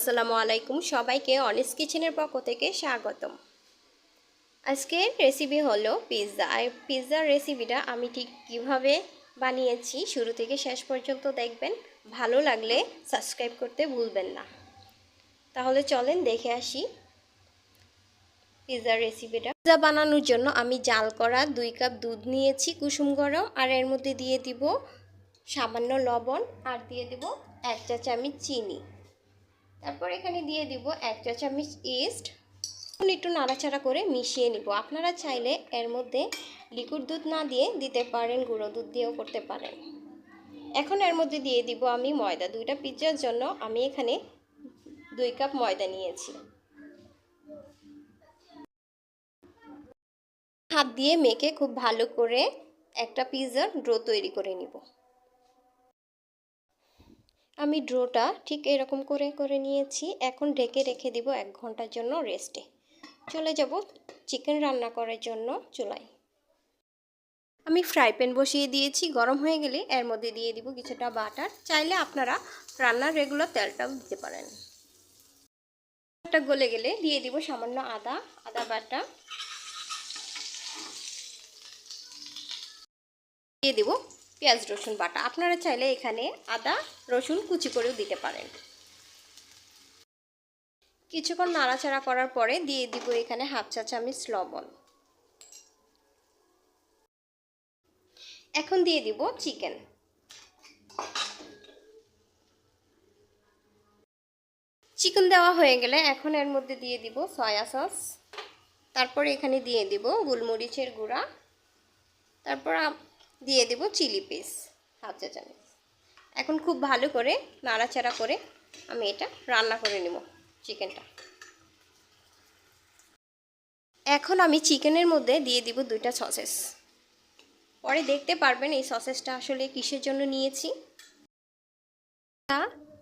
আসসালামু আলাইকুম। সবাইকে অনেস কিচেনের পক্ষ থেকে স্বাগতম। আজকের রেসিপি হলো পিৎজা আর পিৎজার রেসিপিটা আমি ঠিক কীভাবে বানিয়েছি শুরু থেকে শেষ পর্যন্ত দেখবেন। ভালো লাগলে সাবস্ক্রাইব করতে ভুলবেন না। তাহলে চলেন দেখে আসি পিৎজার রেসিপিটা পিৎজা বানানোর জন্য আমি জাল করা দুই কাপ দুধ নিয়েছি, কুসুম গরম। আর এর মধ্যে দিয়ে দিব সামান্য লবণ। আর দিয়ে দিব এক চা চামচ চিনি। তারপর এখানে দিয়ে দিব এক চা চামচ ইস্ট একটু নাড়াচাড়া করে মিশিয়ে নিব। আপনারা চাইলে এর মধ্যে লিকুইড দুধ না দিয়ে দিতে পারেন, গুঁড়ো দুধ দিয়েও করতে পারেন। এখন এর মধ্যে দিয়ে দিব আমি ময়দা। দুইটা পিৎজার জন্য আমি এখানে দুই কাপ ময়দা নিয়েছি। হাত দিয়ে মেখে খুব ভালো করে একটা পিৎজার ড্রো তৈরি করে নিব। আমি ড্রোটা ঠিক এরকম করে করে নিয়েছি। এখন ঢেকে রেখে দিব এক ঘণ্টার জন্য রেস্টে। চলে যাব চিকেন রান্না করার জন্য চুলায়। আমি ফ্রাই প্যান বসিয়ে দিয়েছি, গরম হয়ে গেলে এর মধ্যে দিয়ে দিব কিছুটা বাটার। চাইলে আপনারা রান্নার রেগুলার তেলটাও দিতে পারেন। গলে গেলে দিয়ে দিব সামান্য আদা আদা বাটা। দিয়ে দিব পেঁয়াজ, রসুন বাটা। আপনারা চাইলে এখানে আদা, রসুন কুচি করেও দিতে পারেন। কিছুক্ষণ নাড়াচাড়া করার পরে দিয়ে দিব এখানে হাফ চা চামচ লবণ। এখন দিয়ে দিব চিকেন। চিকেন দেওয়া হয়ে গেলে এখন এর মধ্যে দিয়ে দিব সয়া সস। তারপর এখানে দিয়ে দিব গোলমরিচের গুঁড়া। তারপর দিয়ে দেব চিলি পিস, হাফ চা চামচ এখন খুব ভালো করে নাড়াচাড়া করে আমি এটা রান্না করে নেব চিকেনটা। এখন আমি চিকেনের মধ্যে দিয়ে দিব দুইটা সসেস। পরে দেখতে পারবেন এই সসেসটা আসলে কিসের জন্য নিয়েছি।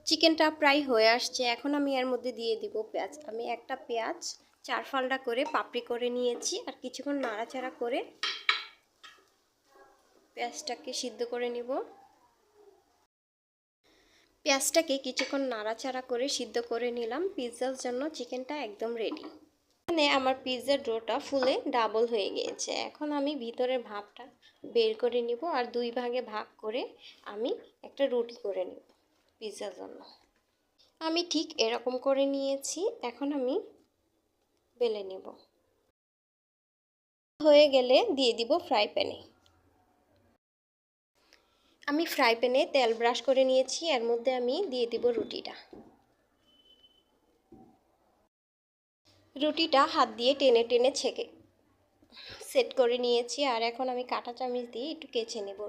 চিকেনটা প্রায় হয়ে আসছে, এখন আমি এর মধ্যে দিয়ে দিব পেঁয়াজ। আমি একটা পেঁয়াজ চার ফালটা করে পাপড়ি করে নিয়েছি আর কিছুক্ষণ নাড়াচাড়া করে পেঁয়াজটাকে সিদ্ধ করে নিব। পেঁয়াজটাকে কিছুক্ষণ নাড়াচাড়া করে সিদ্ধ করে নিলাম। পিৎজার জন্য চিকেনটা একদম রেডি এখানে আমার পিৎজার ডোটা ফুলে ডাবল হয়ে গিয়েছে। এখন আমি ভিতরের ভাবটা বের করে নিব আর দুই ভাগে ভাগ করে আমি একটা রুটি করে নিব পিৎজার জন্য। আমি ঠিক এরকম করে নিয়েছি। এখন আমি বেলে নিব। হয়ে গেলে দিয়ে দিব ফ্রাই প্যানে। আমি ফ্রাই প্যানে তেল ব্রাশ করে নিয়েছি, এর মধ্যে আমি দিয়ে দিব রুটিটা। রুটিটা হাত দিয়ে টেনে টেনে ছেঁকে সেট করে নিয়েছি, আর এখন আমি কাঁটা চামচ দিয়ে একটু কেচে নেব।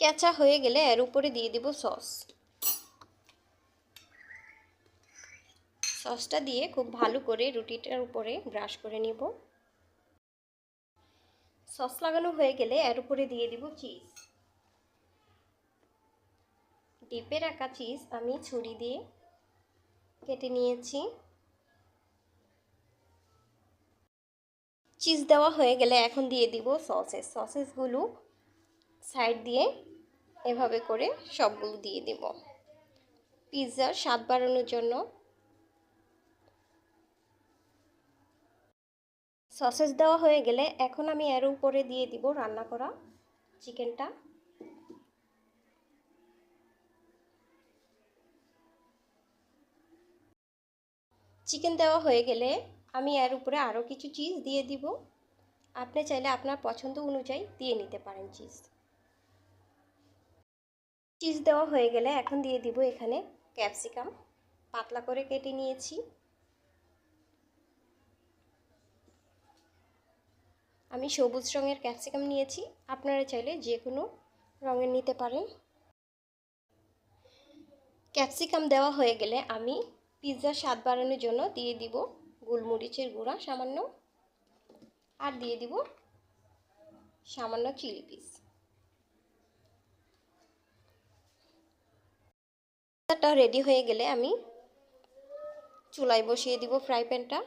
কেঁচা হয়ে গেলে এর উপরে দিয়ে দিব সস সসটা দিয়ে খুব ভালো করে রুটিটার উপরে ব্রাশ করে নিব। সস লাগানো হয়ে গেলে এর উপরে দিয়ে দিব চিজ। ডিপে রাখা চিজ আমি ছুরি দিয়ে কেটে নিয়েছি। চিজ দেওয়া হয়ে গেলে এখন দিয়ে দিব সসেস। সসেসগুলো সাইড দিয়ে এভাবে করে সবগুলো দিয়ে দিব। পিৎজার স্বাদ বাড়ানোর জন্য সসেস দেওয়া হয়ে গেলে এখন আমি এর উপরে দিয়ে দিব রান্না করা চিকেনটা। চিকেন দেওয়া হয়ে গেলে আমি এর উপরে আরও কিছু চিজ দিয়ে দিব। আপনি চাইলে আপনার পছন্দ অনুযায়ী দিয়ে নিতে পারেন চিজ চিজ দেওয়া হয়ে গেলে এখন দিয়ে দিব এখানে ক্যাপসিকাম পাতলা করে কেটে নিয়েছি। আমি সবুজ রঙের ক্যাপসিকাম নিয়েছি। আপনারা চাইলে যে কোনো রঙের নিতে পারেন। ক্যাপসিকাম দেওয়া হয়ে গেলে আমি পিৎজার স্বাদ বাড়ানোর জন্য দিয়ে দিব গোলমরিচের গুঁড়া সামান্য আর দিয়ে দিব সামান্য চিলি পিস। রেডি হয়ে গেলে আমি চুলায় বসিয়ে দিব ফ্রাই প্যানটা।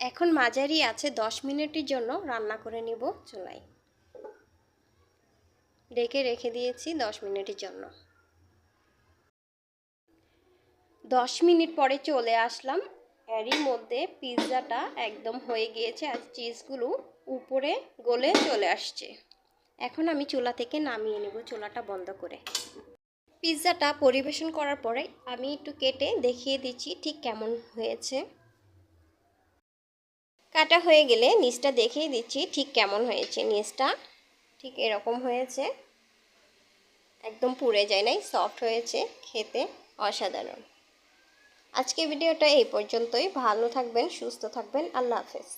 এখন মাঝারি আছে, দশ মিনিটের জন্য রান্না করে নিব চুলায়। রেখে রেখে দিয়েছি দশ মিনিটের জন্য। দশ মিনিট পরে চলে আসলাম। এরই মধ্যে পিৎজাটা একদম হয়ে গিয়েছে আর চিজগুলো উপরে গলে চলে আসছে। এখন আমি চুলা থেকে নামিয়ে নেব, চুলাটা বন্ধ করে। পিৎজাটা পরিবেশন করার পরে আমি একটু কেটে দেখিয়ে দিচ্ছি ঠিক কেমন হয়েছে। কাটা হয়ে গেলে নিচটা দেখেই দিচ্ছি ঠিক কেমন হয়েছে। নিচটা ঠিক এরকম হয়েছে। একদম পুড়ে যায় নাই সফট হয়েছে খেতে, অসাধারণ। আজকে ভিডিওটা এই পর্যন্তই। ভালো থাকবেন, সুস্থ থাকবেন। আল্লাহ হাফেজ।